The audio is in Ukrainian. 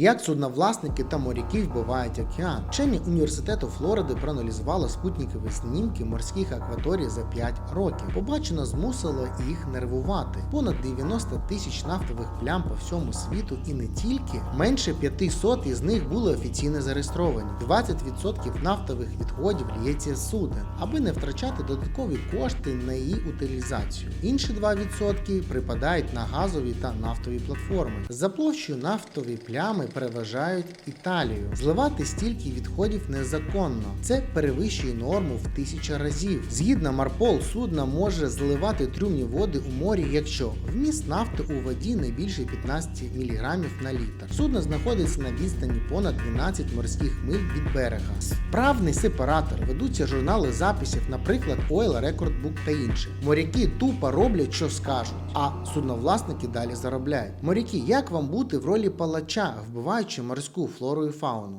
Як судновласники та моряки вбивають океан. Вчені університету Флориди проаналізували спутникові знімки морських акваторій за 5 років. Побачено змусило їх нервувати. Понад 90 тисяч нафтових плям по всьому світу, і не тільки менше 500 із них були офіційно зареєстровані. 20% нафтових відходів лється з суден, аби не втрачати додаткові кошти на її утилізацію. Інші 2% припадають на газові та нафтові платформи. За площею нафтові плями переважають Італію. Зливати стільки відходів незаконно. Це перевищує норму в тисяча разів. Згідно Марпол, судно може зливати трюмні води у морі, якщо вміст нафти у воді не більше 15 мг на літр. Судно знаходиться на відстані понад 12 морських миль від берега. Справний сепаратор ведуться журнали записів, наприклад, Oil Record Book та інші. Моряки тупо роблять, що скажуть, а судновласники далі заробляють. Моряки, як вам бути в ролі палача, вбиваючи морську флору і фауну?